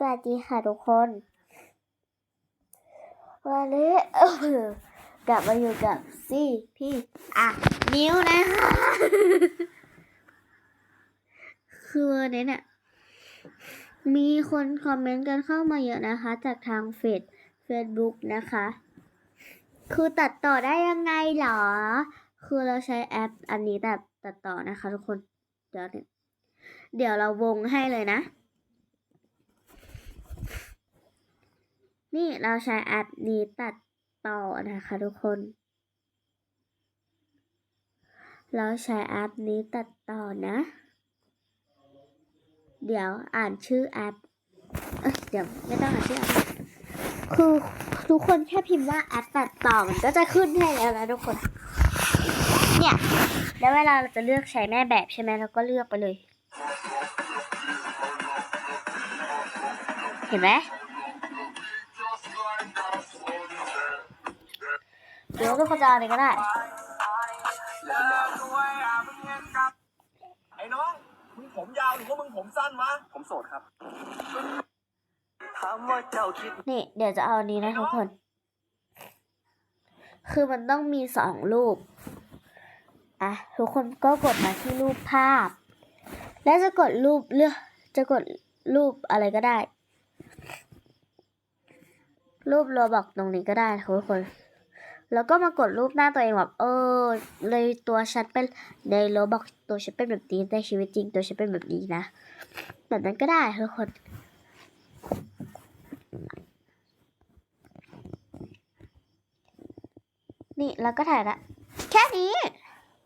สวัสดีค่ะทุกคน วันนี้กลับมาอยู่กับซี่พี่อะนิ้วนะคะคือวันนี้เนี่ยมีคนคอมเมนต์กันเข้ามาเยอะนะคะ จากทางเฟซเฟซบุ๊กนะคะ คือตัดต่อได้ยังไงเหรอ คือเราใช้แอปอันนี้แบบตัดต่อนะคะทุกคน เดี๋ยวเดี๋ยวเราวงให้เลยนะ นี่เราใช้แอปนี้ตัดต่อนะคะทุกคน เราใช้แอปนี้ตัดต่อนะ เดี๋ยวอ่านชื่อแอปเอเดี๋ยวไม่ต้องอ่านชื่อแอปคือทุกคนแค่พิมพ์ว่าแอปตัดต่อมันก็จะขึ้นให้แล้วนะทุกคน เนี่ย แล้วเวลาเราจะเลือกใช้แม่แบบใช่ไหมเราก็เลือกไปเลย เห็นไหม หรือว่าทุกคนจะเอาอะไรก็ได้ไอ้น้องมึงผมยาวหรือว่ามึงผมสั้นวะผมโสดครับถามว่าเจ้าคิดนี่ เดี๋ยวจะเอาอันนี้นะทุกคน คือมันต้องมีสองรูป อะ ทุกคนก็กดมาที่รูปภาพ แล้วจะกดรูปเลือกจะกดรูปอะไรก็ได้ รูปโรบอกตรงนี้ก็ได้ทุกคน แล้วก็มากดรูปหน้าตัวเองแบบเออเลยตัวฉันเป็นในโรบอกตัวฉันเป็นแบบนี้ในชีวิตจริงตัวฉันเป็นแบบนี้นะแบบนั้นก็ได้ทุกคนนี่แล้วก็ถ่ายละแค่นี้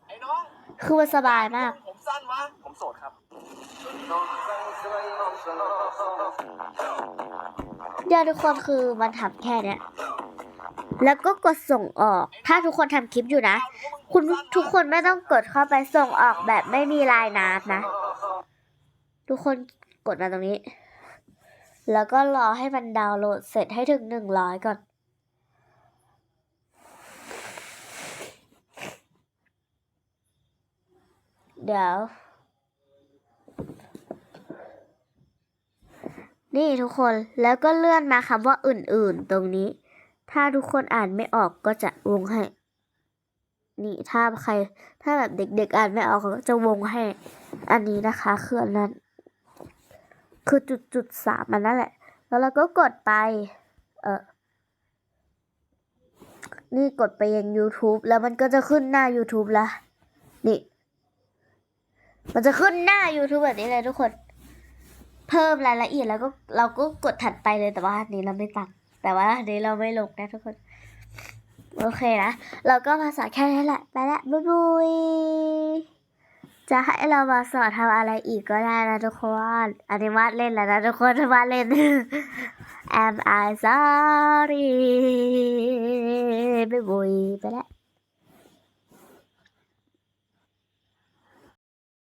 ไอ้น้องคือมันสบายมาก ผมสั้นวะผมโสดครับ เดี๋ยวทุกคนคือมันทำแค่เนี้ย แล้วก็กดส่งออก ถ้าทุกคนทำคลิปอยู่นะ คุณทุกคนไม่ต้องกดเข้าไปส่งออกแบบไม่มีลายน้ำนะ ทุกคนกดมาตรงนี้ แล้วก็รอให้มันดาวน์โหลดเสร็จให้ถึงหนึ่งร้อยก่อน เดี๋ยว นี่ทุกคนแล้วก็เลื่อนมาคำว่าอื่นๆตรงนี้ ถ้าทุกคนอ่านไม่ออกก็จะวงให้ นี่ถ้าใคร ถ้าแบบเด็กๆอ่านไม่ออกเขาก็จะวงให้ อันนี้นะคะคืออันนั้น คือจุดจุดสามมันนั่นแหละ แล้วเราก็กดไป เออนี่กดไปยัง YouTube แล้วมันก็จะขึ้นหน้า YouTube ละนี่ มันจะขึ้นหน้า YouTube แบบนี้เลยทุกคน เพิ่มรายละเอียดแล้วก็เราก็กดถัดไปเลยแต่ว่าอันนี้เราไม่ตัด แต่ว่าอันนี้เราไม่ลงนะทุกคน โอเคนะ เราก็มาสอนแค่นี้แหละ ไปละบ๊ายบายจะให้เรามาสอนทำอะไรอีกก็ได้นะทุกคนอันนี้วาดเล่นแล้วนะทุกคนวาดเล่น Am I sorry บ๊ายบายไปละ